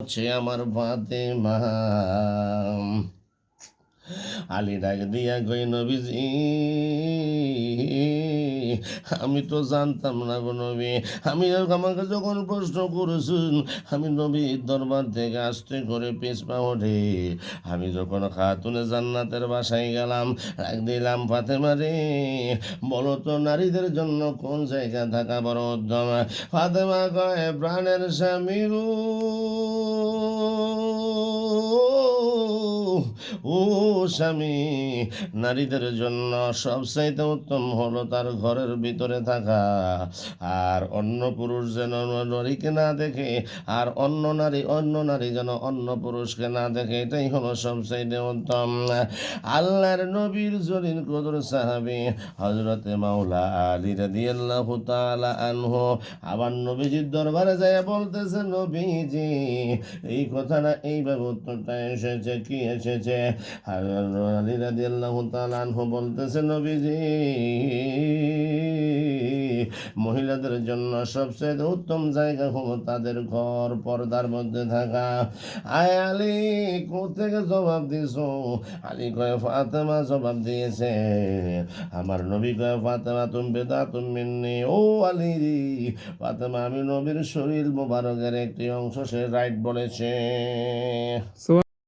হচ্ছে আমার ভাতে মা আলী ডাক দিয়া কই নবীজি, আমি তো জানতাম না গো নবী। আমি আমাকে যখন প্রশ্ন করেছেন, আমি নবীর দরবার থেকে আসতে করে পিছপা ওঠে। আমি যখন খাতুনে জান্নাতের বাসায় গেলাম, ডাক দিলাম, ফাতেমা রে, বলো তো নারীদের জন্য কোন জায়গা থাকা বড় উদ্যম ফাতেমা কয়, প্রাণের স্বামী ও স্বামী, নারীদের জন্য সবচাইতে উত্তম হলো তার ঘরের ভিতরে থাকা। আর অন্য পুরুষ যেন নারীকে না দেখে, আর অন্য নারী অন্য নারী যেন অন্য পুরুষকে না দেখে, এটাই হলো সবচাইতে উত্তম। আল্লাহর নবীর জরিন কদর সাহাবি হজরতে মাওলা আলী রাদিয়াল্লাহু তাআলা আনহু আবার নবীজির দরবারে যায় বলতেছে, নবীজি, এই কথাটা এইভাবে উত্তরটা এসেছে, কি এসেছে। বলতেছে, নবীজি, মহিলাদের জন্য সবচেয়ে উত্তম জায়গা হলো তাদের ঘর, পর্দার মধ্যে থাকা। আয় আলী কোথেকে জবাব দিছ? আলী কয়ে, ফাতেমা জবাব দিয়েছে। আমার নবী কয়ে, ফাতেমা, তুমি বেদা তুমি ও আলী ফাতেমা, আমি নবীর শরীর মোবারকের একটি অংশ, সে রাইট বলেছে।